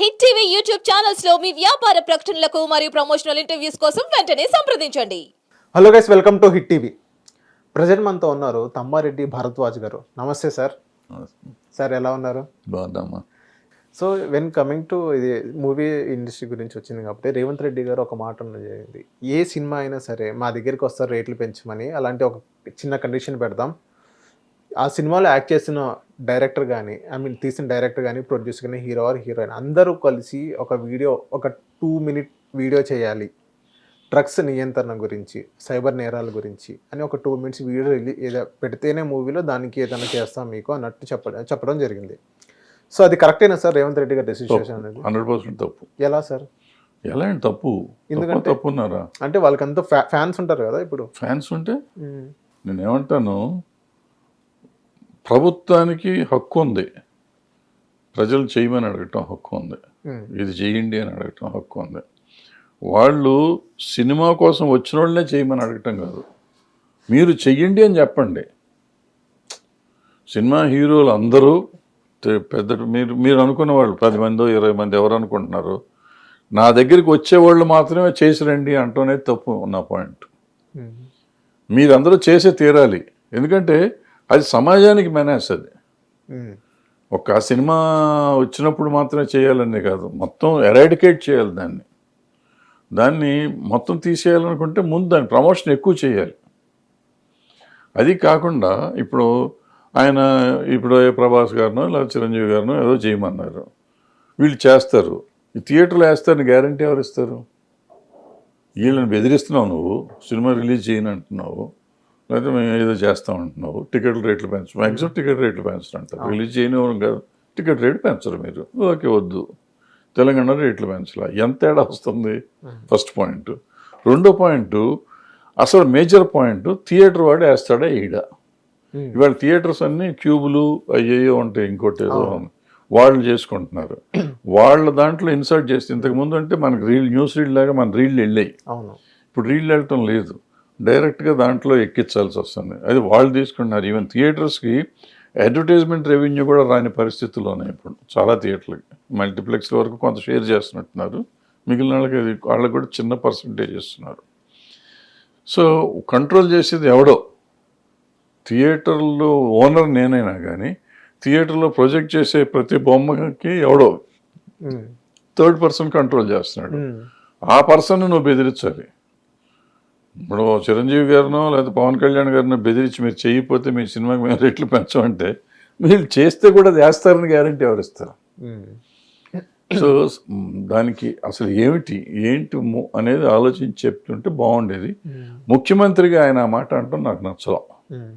Hit TV YouTube ఛానల్స్లో మీ వ్యాపార ప్రకటనలకు మరియు ప్రమోషనల్ ఇంటర్వ్యూస్ కోసం వెంటనే సంప్రదించండి. Hello guys welcome to hit TV. Present మనతో ఉన్నారు తమ్మారెడ్డి భరద్వాజ్ గారు. నమస్తే సార్. సార్ ఎలా ఉన్నారు? బాగుందమ్మా సో వెన్ కమింగ్ టు ఇది మూవీ ఇండస్ట్రీ గురించి వచ్చింది కాబట్టి రేవంత్ రెడ్డి గారు ఒక మాట ఉన్నది జరిగింది. ఏ సినిమా అయినా సరే మా దగ్గరికి వస్తారు రేట్లు పెంచమని అలాంటి ఒక చిన్న కండిషన్ పెడదాం ఆ సినిమాలో యాక్ట్ చేసిన డైరెక్టర్ కానీ ఐ మీన్ తీసిన డైరెక్టర్ కానీ ప్రొడ్యూసర్ కానీ హీరో ఆర్ హీరోయిన్ అందరూ కలిసి ఒక వీడియో ఒక టూ మినిట్ వీడియో చేయాలి. డ్రగ్స్ నియంత్రణ గురించి సైబర్ నేరాల గురించి అని ఒక టూ మినిట్స్ వీడియో రిలీ ఏదో పెడితేనే మూవీలో దానికి ఏదైనా చేస్తాం మీకు అన్నట్టు చెప్పడం చెప్పడం జరిగింది. సో అది కరెక్టేనా సార్? రేవంత్ రెడ్డి గారి డెసిషన్ అనేది? హండ్రెడ్ పర్సెంట్ తప్పు. ఎలా సార్? ఎలా అండి తప్పు. ఎందుకంటే- తప్పు ఉన్నారా అంటే వాళ్ళకంతా ఫ్యా ఫ్యాన్స్ ఉంటారు కదా ఇప్పుడు. ఫ్యాన్స్ ఉంటే నేను ఏమంటాను ప్రభుత్వానికి హక్కు ఉంది. ప్రజలు చేయమని అడగటం హక్కు ఉంది. ఇది చేయండి అని అడగటం హక్కు ఉంది. వాళ్ళు సినిమా కోసం వచ్చిన వాళ్ళనే చేయమని అడగటం కాదు. మీరు చెయ్యండి అని చెప్పండి. సినిమా హీరోలు అందరూ పెద్ద మీరు మీరు అనుకున్న వాళ్ళు పది మందో ఇరవై మంది ఎవరు అనుకుంటున్నారు? నా దగ్గరికి వచ్చేవాళ్ళు మాత్రమే చేసి రండి అంటూనే తప్పు నా పాయింట్. మీరందరూ చేసే తీరాలి. ఎందుకంటే అది సమాజానికి మెనేస్ అది. ఒక సినిమా వచ్చినప్పుడు మాత్రమే చేయాలనే కాదు మొత్తం ఎరాడికేట్ చేయాలి దాన్ని. దాన్ని మొత్తం తీసేయాలనుకుంటే ముందు దాని ప్రమోషన్ ఎక్కువ చేయాలి. అది కాకుండా ఇప్పుడు ఆయన ఇప్పుడు ప్రభాస్ గారినో లేదా చిరంజీవి గారినో ఏదో చేయమన్నారు. వీళ్ళు చేస్తారు. ఈ థియేటర్లో వేస్తారని గ్యారంటీ ఎవరు ఇస్తారు? వీళ్ళని బెదిరిస్తున్నావు నువ్వు సినిమా రిలీజ్ చేయను అంటున్నావు. లేకపోతే మేము ఏదో చేస్తాం అంటున్నావు టికెట్ రేట్లు పెంచు మ్యాక్సిమం టికెట్ రేట్లు పెంచడం అంటారు రిలీజ్ చేయని కాదు టికెట్ రేటు పెంచరు మీరు. ఓకే వద్దు. తెలంగాణ రేట్లు పెంచలా. ఎంత తేడా వస్తుంది? First point. రెండో పాయింట్ అసలు మేజర్ పాయింట్ థియేటర్ వాడు వేస్తాడా? ఈడ. ఇవాళ థియేటర్స్ అన్ని క్యూబులు అయ్యో ఉంటాయి ఇంకోటి ఏదో వాళ్ళు చేసుకుంటున్నారు. వాళ్ళ దాంట్లో ఇన్సర్ట్ చేసి ఇంతకు ముందు అంటే మనకి రీల్ న్యూస్ రీల్ లాగా మన రీల్ వెళ్ళాయి. ఇప్పుడు రీల్ వెళ్ళటం లేదు. డైరెక్ట్గా దాంట్లో ఎక్కించాల్సి వస్తుంది. అది వాళ్ళు తీసుకుంటున్నారు. ఈవెన్ థియేటర్స్కి అడ్వర్టైజ్మెంట్ రెవెన్యూ కూడా రాని పరిస్థితుల్లోనే ఇప్పుడు. చాలా థియేటర్లకి. మల్టీప్లెక్స్ వరకు కొంత షేర్ చేస్తున్నట్టున్నారు. మిగిలిన వాళ్ళకి అది వాళ్ళకి కూడా చిన్న పర్సంటేజ్ ఇస్తున్నారు. సో కంట్రోల్ చేసేది ఎవడో. థియేటర్లో ఓనర్ నేనైనా కానీ థియేటర్లో ప్రొజెక్ట్ చేసే ప్రతి బొమ్మకి ఎవడో. థర్డ్ పర్సన్ కంట్రోల్ చేస్తున్నాడు. ఆ పర్సన్ నువ్వు బెదిరించాలి ఇప్పుడు చిరంజీవి గారినో లేదా పవన్ కళ్యాణ్ గారినో బెదిరించి మీరు చేయకపోతే మీ సినిమాకి మేము రేట్లు పెంచమంటే మీరు చేస్తే కూడా చేస్తారని గ్యారంటీ ఎవరిస్తారు? మ్మ్. సో మ్, దానికి అసలు ఏమిటి? ఏంటి అనేది ఆలోచించి చెప్తుంటే బాగుండేది. ముఖ్యమంత్రిగా ఆయన ఆ మాట అంటాం నాకు నచ్చడం మ్మ్.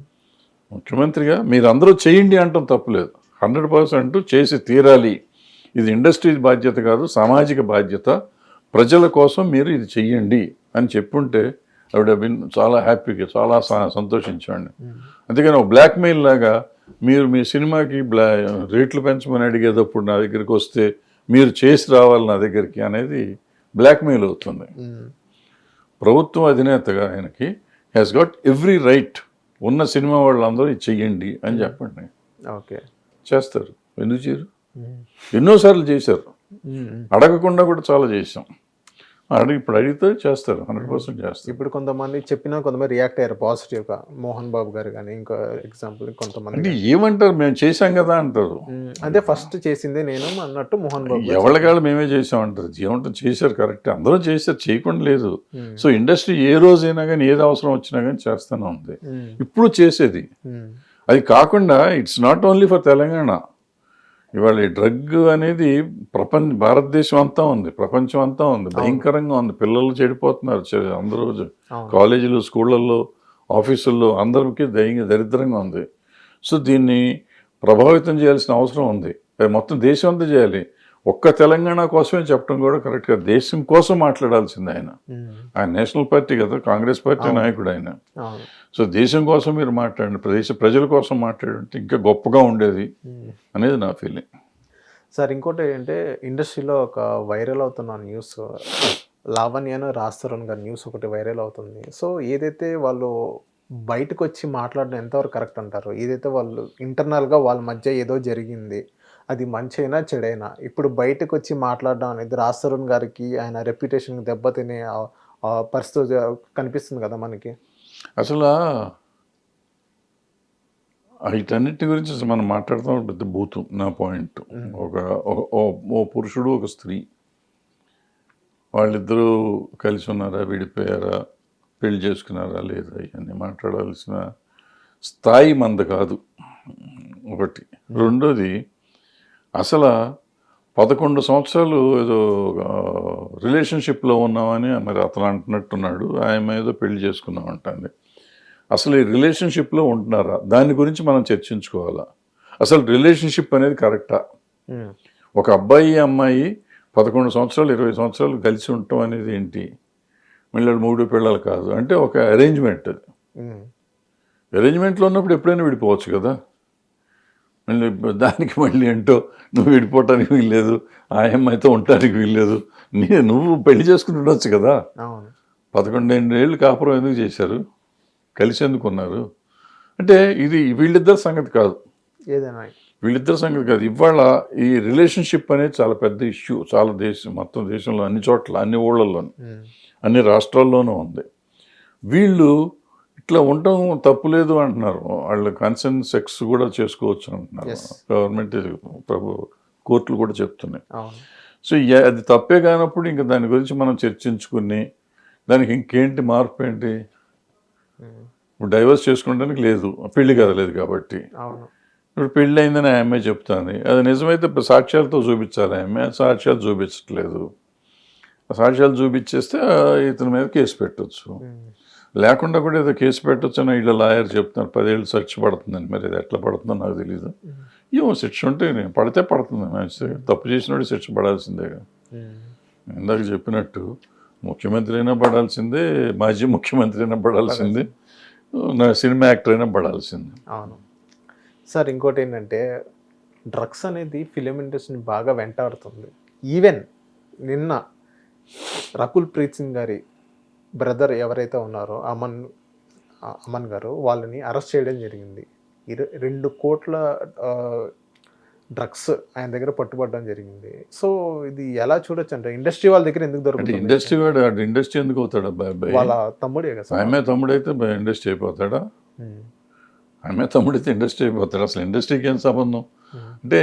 ముఖ్యమంత్రిగా మీరందరూ చేయండి అంటాం తప్పులేదు హండ్రెడ్ పర్సెంట్ చేసి తీరాలి. ఇది ఇండస్ట్రీ బాధ్యత కాదు సామాజిక బాధ్యత. ప్రజల కోసం మీరు ఇది చెయ్యండి అని చెప్పుంటే ఆవిడ బిన్ చాలా హ్యాపీగా చాలా సంతోషించండి అంతేగాని ఒక బ్లాక్మెయిల్ లాగా మీరు మీ సినిమాకి బ్లా రేట్లు పెంచమని అడిగేటప్పుడు నా దగ్గరికి వస్తే మీరు చేసి రావాలి నా దగ్గరికి అనేది బ్లాక్మెయిల్ అవుతుంది. మ్మ్. ప్రభుత్వం అధినేతగా ఆయనకి హ్యాస్ గాట్ ఎవ్రీ రైట్ ఉన్న సినిమా వాళ్ళందరూ ఇది చెయ్యండి అని చెప్పండి. ఓకే. చేస్తారు. ఎందుకు చేయరు? మ్మ్. ఎన్నోసార్లు చేశారు. అడగకుండా కూడా చాలా చేశాం. అడిగి ఇప్పుడు అడిగితే చేస్తారు హండ్రెడ్ పర్సెంట్ చేస్తారు ఇప్పుడు కొంతమంది చెప్పినా కొంతమంది రియాక్ట్ అయ్యారు పాజిటివ్గా మోహన్ బాబు గారు కానీ ఇంకా ఎగ్జాంపుల్ కొంతమంది అంటే ఏమంటారు మేము చేశాం కదా అంటారు. అదే ఫస్ట్ చేసిందే నేను అన్నట్టు మోహన్ బాబు. ఎవరికాళ్ళు మేమే చేసాం అంటారు ఏమంటారు చేశారు కరెక్ట్ అందరూ చేశారు చేయకుండా లేదు. సో ఇండస్ట్రీ ఏ రోజైనా కానీ ఏది అవసరం వచ్చినా కానీ చేస్తూనే ఉంది. ఇప్పుడు చేసేది. అది కాకుండా it's not only for Telangana ఇవాళ ఈ డ్రగ్ అనేది ప్రపంచ భారతదేశం అంతా ఉంది ప్రపంచం అంతా ఉంది భయంకరంగా ఉంది. పిల్లలు చెడిపోతున్నారు అందరూ. కాలేజీలు స్కూళ్ళల్లో ఆఫీసుల్లో అందరికీ దయ దరిద్రంగా ఉంది. సో దీన్ని ప్రభావితం చేయాల్సిన అవసరం ఉంది. మొత్తం దేశం అంతా చేయాలి. ఒక్క తెలంగాణ కోసమే చెప్పడం కూడా కరెక్ట్గా దేశం కోసం మాట్లాడాల్సింది ఆయన. మ్మ్. ఆయన నేషనల్ పార్టీ కదా కాంగ్రెస్ పార్టీ నాయకుడు ఆయన. సో దేశం కోసం మీరు మాట్లాడండి దేశ ప్రజల కోసం మాట్లాడంటే ఇంకా గొప్పగా ఉండేది మ్మ్. అనేది నా ఫీలింగ్ సార్ ఇంకోటి ఏంటంటే ఇండస్ట్రీలో ఒక వైరల్ అవుతున్న న్యూస్ లావణ్య అని రాస్తారని గారి న్యూస్ ఒకటి వైరల్ అవుతుంది. సో ఏదైతే వాళ్ళు బయటకు వచ్చి మాట్లాడడం ఎంతవరకు కరెక్ట్ అంటారు? ఏదైతే వాళ్ళు ఇంటర్నల్గా వాళ్ళ మధ్య ఏదో జరిగింది అది మంచి అయినా చెడైనా. ఇప్పుడు బయటకు వచ్చి మాట్లాడడం అనేది రాజ్ తరుణ్ గారికి ఆయన రెప్యుటేషన్ దెబ్బతినే పరిస్థితి కనిపిస్తుంది కదా మనకి? అసలు వీటన్నిటి గురించి అసలు మనం మాట్లాడతాం పెద్ద బూతు నా పాయింట్. ఒక ఓ పురుషుడు ఒక స్త్రీ. వాళ్ళిద్దరూ కలిసి ఉన్నారా విడిపోయారా పెళ్ళి చేసుకున్నారా లేదా ఇవన్నీ మాట్లాడాల్సిన స్థాయి మంద కాదు. ఒకటి. రెండోది అసలు పదకొండు సంవత్సరాలు ఏదో రిలేషన్షిప్లో ఉన్నామని మరి అతను అంటున్నట్టున్నాడు. ఆమె ఏదో పెళ్ళి చేసుకున్నాం అంటుంది అసలు ఈ రిలేషన్షిప్లో ఉంటున్నారా? దాని గురించి మనం చర్చించుకోవాలా? అసలు రిలేషన్షిప్ అనేది కరెక్టా? ఒక అబ్బాయి అమ్మాయి పదకొండు సంవత్సరాలు ఇరవై సంవత్సరాలు కలిసి ఉండటం అనేది ఏంటి? మళ్ళీ మూడు పిల్లలు కాదు. అంటే ఒక అరేంజ్మెంట్. అది అరేంజ్మెంట్లో ఉన్నప్పుడు ఎప్పుడైనా విడిపోవచ్చు కదా? మళ్ళీ దానికి మళ్ళీ ఏంటో నువ్వు విడిపోవటానికి వీల్లేదు ఆ అమ్మాయితో ఉండటానికి వీల్లేదు. నీ నువ్వు పెళ్ళి చేసుకుని ఉండొచ్చు కదా. పదకొండేళ్ళు ఏళ్ళు కాపురం ఎందుకు చేశారు? కలిసి ఎందుకు ఉన్నారు? అంటే ఇది వీళ్ళిద్దరి సంగతి కాదు. ఏదైనా వీళ్ళిద్దరి సంగతి కాదు. ఇవాళ ఈ రిలేషన్షిప్ అనేది చాలా పెద్ద ఇష్యూ. చాలా దేశం మొత్తం దేశంలో అన్ని చోట్ల అన్ని ఊళ్ళల్లోనూ అన్ని రాష్ట్రాల్లోనూ ఉంది. వీళ్ళు ఇట్లా ఉండటం తప్పులేదు అంటున్నారు. వాళ్ళు కన్సర్న్ సెక్స్ కూడా చేసుకోవచ్చు అంటున్నారు. గవర్నమెంట్ ప్రభు కోర్టులు కూడా చెప్తున్నాయి. సో అది తప్పే కానప్పుడు ఇంకా దాని గురించి మనం చర్చించుకుని దానికి ఇంకేంటి మార్పు ఏంటి? ఇప్పుడు డైవర్స్ చేసుకోవడానికి లేదు. పెళ్ళి కదలేదు కాబట్టి. ఇప్పుడు పెళ్ళి అయిందని ఆ అమ్మాయి చెప్తాను అది నిజమైతే సాక్ష్యాలతో చూపించాలి ఆ అమ్మాయి. ఆ సాక్ష్యాలు చూపించట్లేదు. సాక్ష్యాలు చూపించేస్తే ఇతని మీద కేసు పెట్టొచ్చు. ఉమ్, లేకుండా కూడా ఏదో కేసు పెట్టొచ్చు అని వీళ్ళ లాయర్ చెప్తున్నారు. పదేళ్ళు శిక్ష పడుతుందని. మరి అది ఎట్లా పడుతుందో నాకు తెలియదు ఏమో శిక్ష ఉంటే నేను పడితే పడుతుంది. తప్పు చేసినోడు శిక్ష పడాల్సిందే ఉమ్, ఇందాక చెప్పినట్టు ముఖ్యమంత్రి అయినా పడాల్సిందే మాజీ ముఖ్యమంత్రి అయినా పడాల్సిందే నా సినిమా యాక్టర్ అయినా పడాల్సిందే. అవును. సార్ ఇంకోటి ఏంటంటే డ్రగ్స్ అనేది ఫిలిం ఇండస్ట్రీని బాగా వెంటాడుతుంది. ఈవెన్ నిన్న రకుల్ ప్రీత్ సింగ్ గారి బ్రదర్ ఎవరైతే ఉన్నారో అమన్ అమన్ గారు వాళ్ళని అరెస్ట్ చేయడం జరిగింది. ఇరు రెండు కోట్ల డ్రగ్స్ ఆయన దగ్గర పట్టుబడడం జరిగింది. సో ఇది ఎలా చూడొచ్చు అంటే ఇండస్ట్రీ వాళ్ళ దగ్గర ఎందుకు దొరుకుతుంది? ఇండస్ట్రీ వాడు ఇండస్ట్రీ ఎందుకు అవుతాడు వాళ్ళ తమ్ముడే కదా ఆమె తమ్ముడైతే ఇండస్ట్రీ అయిపోతాడా? ఆమె తమ్ముడైతే ఇండస్ట్రీ అయిపోతాడు అసలు ఇండస్ట్రీకి ఏం సంబంధం. అంటే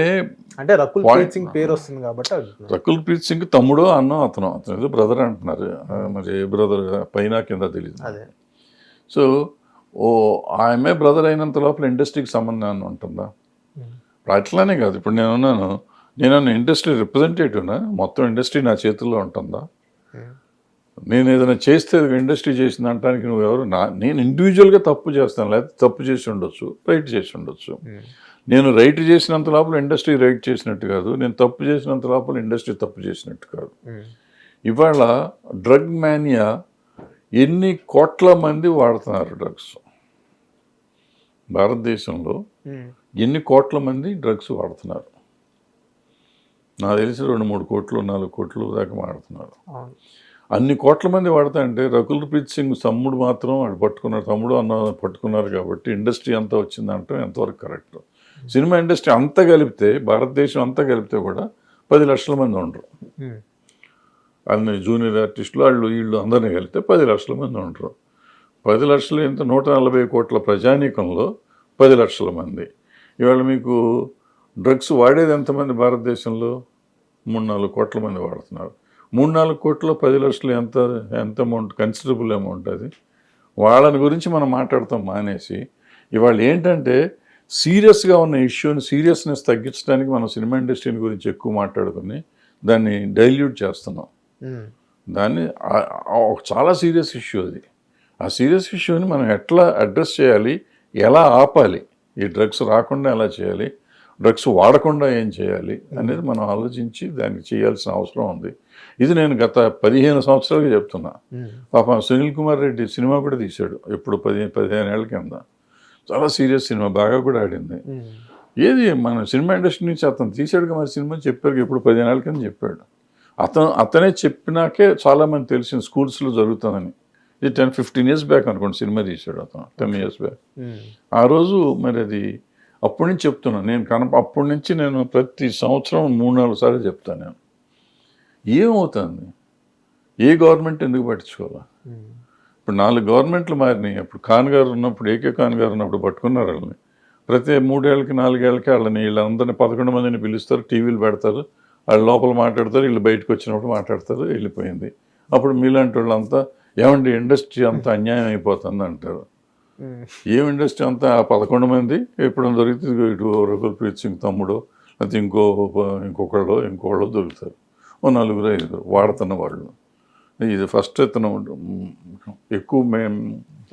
అంటే రకుల్ ప్రీత్ సింగ్ పేరు వస్తుంది కాబట్టి. రకుల్ ప్రీత్ సింగ్ తమ్ముడు అన్నో అతను? అతను ఏదో బ్రదర్ అంటున్నారు. మరి ఏ బ్రదర్ పైన కింద తెలియదు సో ఓ ఆమె బ్రదర్ అయినంత లోపల ఇండస్ట్రీకి సంబంధం ఉంటుందా? అట్లానే కాదు. ఇప్పుడు నేను ఉన్నాను నేను ఇండస్ట్రీ రిప్రజెంటేటివ్నా మొత్తం ఇండస్ట్రీ నా చేతుల్లో ఉంటుందా. నేను ఏదైనా చేస్తే ఇండస్ట్రీ చేసింది అంటానికి నువ్వు ఎవరు? నా నేను ఇండివిజువల్గా తప్పు చేస్తాను లేకపోతే తప్పు చేసి ఉండొచ్చు రైట్ చేసి ఉండొచ్చు. ఉమ్. నేను రైట్ చేసినంత లోపల ఇండస్ట్రీ రైట్ చేసినట్టు కాదు నేను తప్పు చేసినంత లోపల ఇండస్ట్రీ తప్పు చేసినట్టు కాదు. ఉమ్. ఇవాళ డ్రగ్ మానియా ఎన్ని కోట్ల మంది వాడుతున్నారు డ్రగ్స్? భారతదేశంలో ఉమ్. ఎన్ని కోట్ల మంది డ్రగ్స్ వాడుతున్నారు? నాకు తెలిసి రెండు మూడు కోట్లు నాలుగు కోట్లు దాకా వాడుతున్నారు. అన్ని కోట్ల మంది వాడతా అంటే రకుల్ ప్రీత్ సింగ్ తమ్ముడు మాత్రం వాడు పట్టుకున్నారు. తమ్ముడు అన్న పట్టుకున్నారు కాబట్టి ఇండస్ట్రీ అంతా వచ్చిందంటే ఎంతవరకు కరెక్ట్? సినిమా ఇండస్ట్రీ అంతా కలిపితే భారతదేశం అంతా కలిపితే కూడా పది లక్షల మంది ఉండరు. అన్ని జూనియర్ ఆర్టిస్టులు వాళ్ళు వీళ్ళు అందరినీ కలిపితే పది లక్షల మంది ఉండరు. పది లక్షలు ఎంత? నూట నలభై కోట్ల ప్రజానీకంలో పది లక్షల మంది. ఇవాళ మీకు డ్రగ్స్ వాడేది ఎంతమంది భారతదేశంలో? మూడు నాలుగు కోట్ల మంది వాడుతున్నారు. మూడు నాలుగు కోట్ల పది లక్షలు ఎంత ఎంత అమౌంట్ కన్సిడరబుల్ అమౌంట్ అది. వాళ్ళని గురించి మనం మాట్లాడతాం మానేసి. ఇవాళ ఏంటంటే సీరియస్గా ఉన్న ఇష్యూని సీరియస్నెస్ తగ్గించడానికి మనం సినిమా ఇండస్ట్రీని గురించి ఎక్కువ మాట్లాడుకుని దాన్ని డైల్యూట్ చేస్తున్నాం. దాన్ని చాలా సీరియస్ ఇష్యూ అది. ఆ సీరియస్ ఇష్యూని మనం ఎట్లా అడ్రస్ చేయాలి? ఎలా ఆపాలి? ఈ డ్రగ్స్ రాకుండా ఎలా చేయాలి? డ్రగ్స్ వాడకుండా ఏం చేయాలి? అనేది మనం ఆలోచించి దానికి చేయాల్సిన అవసరం ఉంది. ఇది నేను గత పదిహేను సంవత్సరాలుగా చెప్తున్నా. పాపం సునీల్ కుమార్ రెడ్డి సినిమా కూడా తీశాడు. ఎప్పుడు పది పదిహేను ఏళ్ళ కింద. చాలా సీరియస్ సినిమా బాగా కూడా ఆడింది. ఏది మన సినిమా ఇండస్ట్రీ నుంచి అతను తీసాడు మరి సినిమా చెప్పారు ఎప్పుడు పదిహేను ఏళ్ళ కింద చెప్పాడు. అతను అతనే చెప్పినాకే చాలామంది తెలిసిన స్కూల్స్లో జరుగుతుందని. ఇది టెన్ ఫిఫ్టీన్ ఇయర్స్ బ్యాక్ అనుకోండి సినిమా తీశాడు అతను టెన్ ఇయర్స్ బ్యాక్. ఆ రోజు మరి అది అప్పటి నుంచి చెప్తున్నాను నేను కనప అప్పటి నుంచి నేను ప్రతి సంవత్సరం మూడు నాలుగు సార్లు చెప్తాను నేను. ఏమవుతుంది? ఏ గవర్నమెంట్ ఎందుకు పట్టించుకోవాలా? ఇప్పుడు నాలుగు గవర్నమెంట్లు మారినాయి. అప్పుడు ఖాన్ గారు ఉన్నప్పుడు ఏకే ఖాన్ గారు ఉన్నప్పుడు పట్టుకున్నారు వాళ్ళని. ప్రతి మూడేళ్ళకి నాలుగేళ్ళకి వాళ్ళని వీళ్ళందరినీ పదకొండు మందిని పిలుస్తారు టీవీలు పెడతారు. వాళ్ళు లోపల మాట్లాడతారు వీళ్ళు బయటకు వచ్చినప్పుడు మాట్లాడతారు వెళ్ళిపోయింది. అప్పుడు మీలాంటి వాళ్ళంతా ఏమండి ఇండస్ట్రీ అంతా అన్యాయం అయిపోతుంది అంటారు. ఏం ఇండస్ట్రీ అంతా? ఆ పదకొండు మంది ఎప్పుడైనా దొరికితే ఇటు రఘుల్ ప్రీత్ సింగ్ తమ్ముడు లేకపోతే ఇంకో ఇంకొకళ్ళు ఇంకొకళ్ళు దొరుకుతారు. ఓ నలుగురు ఐదుగురు వాడుతున్న వాళ్ళు. ఇది ఫస్ట్ ఇతను ఎక్కువ మేము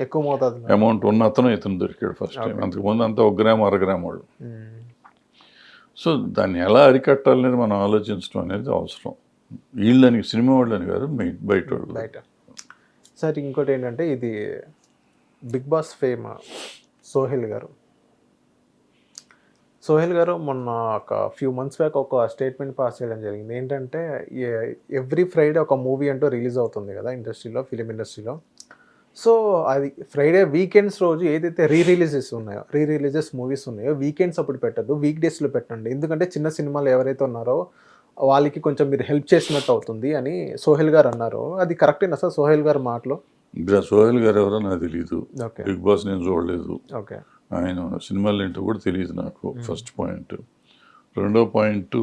ఎక్కువ మోతాదులో అమౌంట్ ఉన్న అతను ఇతను దొరికాడు ఫస్ట్ టైం. అంతకుముందు అంతా ఒక గ్రామ్ అర గ్రామ్ వాళ్ళు. సో దాన్ని ఎలా అరికట్టాలనేది మనం ఆలోచించడం అనేది అవసరం. వీళ్ళని సినిమా వాళ్ళని కాదు బయట వాళ్ళు. బయట. సార్ ఇంకోటి ఏంటంటే ఇది బిగ్ బాస్ ఫేమ్? సోహెల్ గారు. సోహెల్ గారు మొన్న ఒక ఫ్యూ మంత్స్ బ్యాక్ ఒక స్టేట్మెంట్ పాస్ చేయడం జరిగింది. ఏంటంటే ఎవ్రీ ఫ్రైడే ఒక మూవీ అంటూ రిలీజ్ అవుతుంది కదా ఇండస్ట్రీలో ఫిలిం ఇండస్ట్రీలో. సో అది ఫ్రైడే వీకెండ్స్ రోజు ఏదైతే రీ రిలీజెస్ ఉన్నాయో రీ రిలీజెస్ మూవీస్ ఉన్నాయో వీకెండ్స్ అప్పుడు పెట్టద్దు వీక్ డేస్లో పెట్టండి. ఎందుకంటే చిన్న సినిమాలు ఎవరైతే ఉన్నారో వాళ్ళకి కొంచెం మీరు హెల్ప్ చేసినట్టు అవుతుంది అని సోహెల్ గారు అన్నారు. అది కరెక్టేనా సార్ సోహెల్ గారు మాటలో? సోహెల్ గారు ఎవరో నాకు తెలియదు బిగ్ బాస్ నేను చూడలేదు. ఓకే. ఆయన సినిమాలు ఏంటో కూడా తెలియదు నాకు ఫస్ట్ పాయింట్. రెండో పాయింట్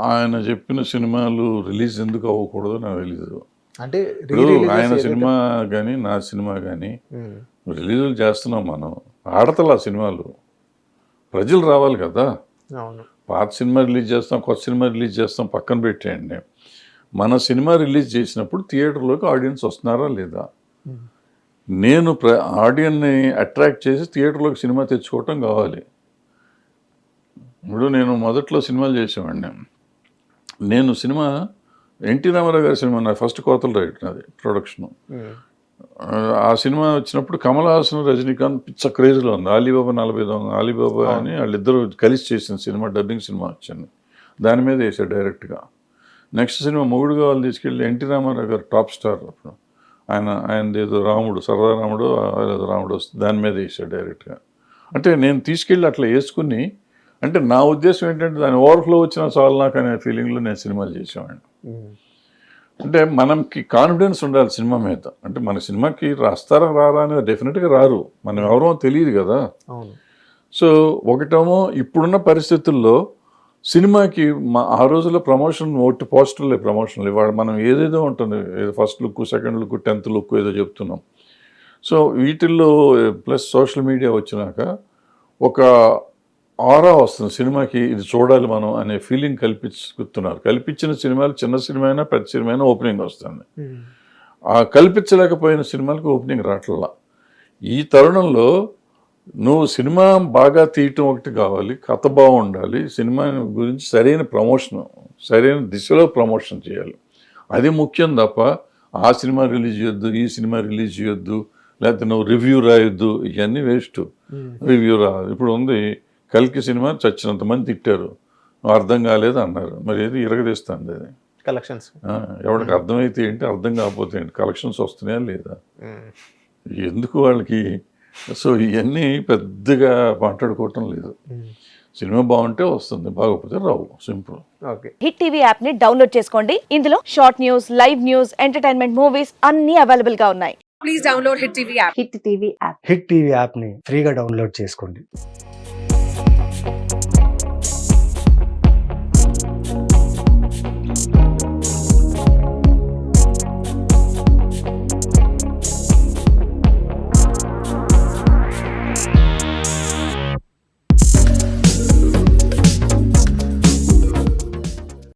ఆయన చెప్పిన సినిమాలు రిలీజ్ ఎందుకు అవ్వకూడదో నాకు తెలియదు అంటే ఆయన సినిమా కానీ నా సినిమా కానీ రిలీజులు చేస్తున్నాం మనం. ఆడతల సినిమాలు. ప్రజలు రావాలి కదా. పాత సినిమా రిలీజ్ చేస్తాం కొత్త సినిమా రిలీజ్ చేస్తాం పక్కన పెట్టేయండి. మన సినిమా రిలీజ్ చేసినప్పుడు థియేటర్లోకి ఆడియన్స్ వస్తున్నారా లేదా? నేను ప్ర ఆడియన్ని అట్రాక్ట్ చేసి థియేటర్లోకి సినిమా తెచ్చుకోవటం కావాలి. ఇప్పుడు నేను మొదట్లో సినిమాలు చేసేవాడిని. నేను సినిమా ఎన్టీ రామారావు గారి సినిమా నా ఫస్ట్ కోతలు రైట్ నాది ప్రొడక్షన్. మ్మ్. ఆ సినిమా వచ్చినప్పుడు కమల్ హాసన్ రజనీకాంత్ పిచ్చ క్రేజ్లో ఉంది. అలీబాబా నలభై దొంగ అలీబాబా అని వాళ్ళిద్దరూ కలిసి చేసిన సినిమా డబ్బింగ్ సినిమా వచ్చింది. దాని మీద వేసాడు డైరెక్ట్గా. నెక్స్ట్ సినిమా మొగుడు కావాలి తీసుకెళ్ళి ఎన్టీ రామారావు గారు టాప్ స్టార్ అప్పుడు. ఆయన ఆయన ఏదో రాముడు సరదా రాముడు ఏదో రాముడు వస్తుంది దాని మీద వేసాడు డైరెక్ట్గా అంటే నేను తీసుకెళ్ళి అట్లా వేసుకుని అంటే నా ఉద్దేశం ఏంటంటే దాని ఓవర్ఫ్లో వచ్చిన చాలు నాకు అనే ఫీలింగ్లో నేను సినిమాలు చేసేవాడిని. అంటే మనకి కాన్ఫిడెన్స్ ఉండాలి సినిమా మీద. అంటే మన సినిమాకి రాస్తారా రారా అనేది డెఫినెట్గా రారు. మనం ఎవరో తెలియదు కదా. సో ఒకటేమో ఇప్పుడున్న పరిస్థితుల్లో సినిమాకి మా ఆ రోజుల్లో ప్రమోషన్ ఒట్టి పోస్టర్లే ప్రమోషన్లు. ఇవాళ మనం ఏదేదో ఉంటుంది first look second look tenth look ఏదో చెప్తున్నాం. సో వీటిల్లో ప్లస్ సోషల్ మీడియా వచ్చినాక ఒక ఆరా వస్తుంది. సినిమాకి ఇది చూడాలి మనం అనే ఫీలింగ్ కల్పించుతున్నారు కల్పించిన సినిమాలు చిన్న సినిమా అయినా పెద్ద సినిమా అయినా ఓపెనింగ్ వస్తుంది. మ్మ్. ఆ కల్పించలేకపోయిన సినిమాలకు ఓపెనింగ్ రావట్లా ఈ తరుణంలో నువ్వు సినిమా బాగా తీయటం ఒకటి కావాలి కథ బాగుండాలి సినిమా గురించి సరైన ప్రమోషన్ సరైన దిశలో ప్రమోషన్ చేయాలి. అది ముఖ్యం తప్ప ఆ సినిమా రిలీజ్ చేయొద్దు ఈ సినిమా రిలీజ్ చేయొద్దు లేకపోతే నువ్వు రివ్యూ రాయొద్దు ఇవన్నీ వేస్ట్. రివ్యూ రా ఇప్పుడు ఉంది కల్కి సినిమా చచ్చినంత మంది తిట్టారు. నువ్వు అర్థం కాలేదు అన్నారు. మరి ఏది ఇరగదీస్తుంది అది? కలెక్షన్స్ ఎవరికి అర్థమైతే ఏంటి అర్థం కాకపోతే ఏంటి? కలెక్షన్స్ వస్తున్నాయా లేదా? మ్మ్. ఎందుకు వాళ్ళకి సో ఇవన్నీ పెద్దగా మాట్లాడుకోవటం లేదు. సినిమా బాగుంటే వస్తుంది బాగోకపోతే రావు సింపుల్. ఓకే. హిట్ టీవీ యాప్ని డౌన్లోడ్ చేసుకోండి. ఇందులో short news live news entertainment movies అన్ని అవైలబుల్గా ఉన్నాయి. Please download Hit TV app. Hit TV app hit TV యాప్ని ఫ్రీగా డౌన్లోడ్ చేసుకోండి.